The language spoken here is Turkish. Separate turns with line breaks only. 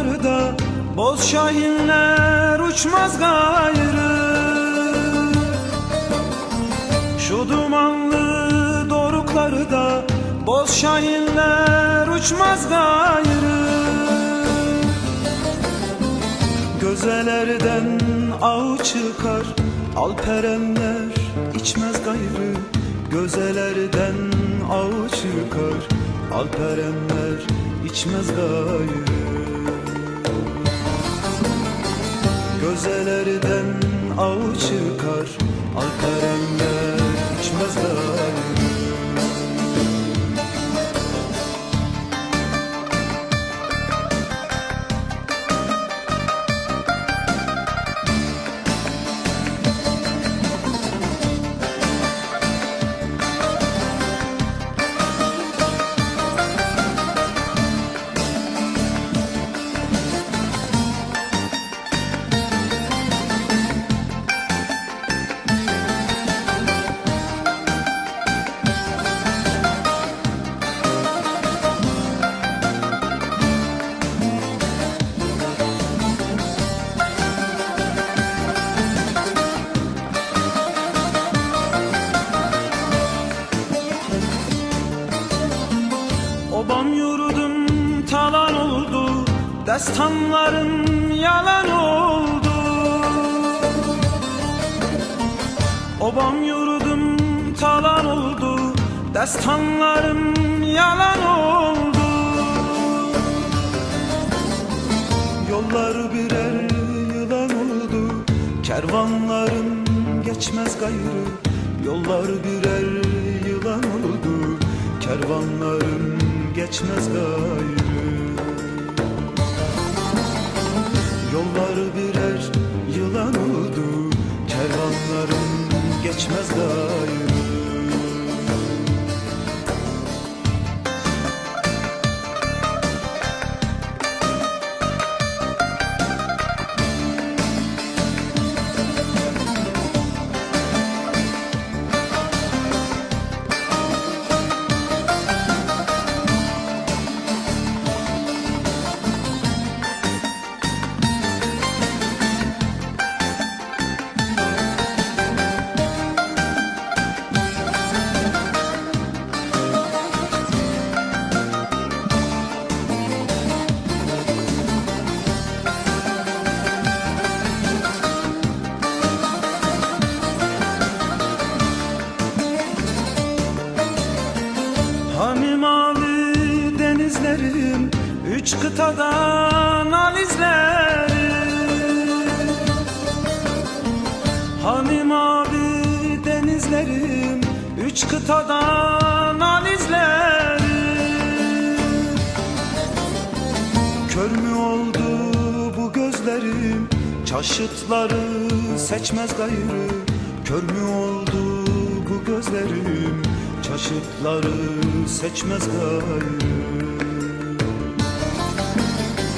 dağlarda Boz şahinler uçmaz gayrı. Şu dumanlı doruklarda Boz şahinler uçmaz gayrı. Gözelerden av çıkar Alperenler içmez gayrı. Gözelerden av çıkar Alperenler içmez gayrı. Gözelerden av çıkar. Alperenler Destanların yalan oldu. Obam yurdum talan oldu. Destanlarım yalan oldu. Yollar birer yılan oldu. Kervanlarım geçmez gayrı. Yollar birer yılan oldu. Kervanlarım geçmez gayrı geçmez gayrı Hani mavi denizlerim Üç kıtadan alizlerim Hani mavi denizlerim Üç kıtadan alizlerim Kör mü oldu bu gözlerim? Çaşıtları seçmez gayrı. Kör mü oldu bu gözlerim Çaşıtları seçmez gayrı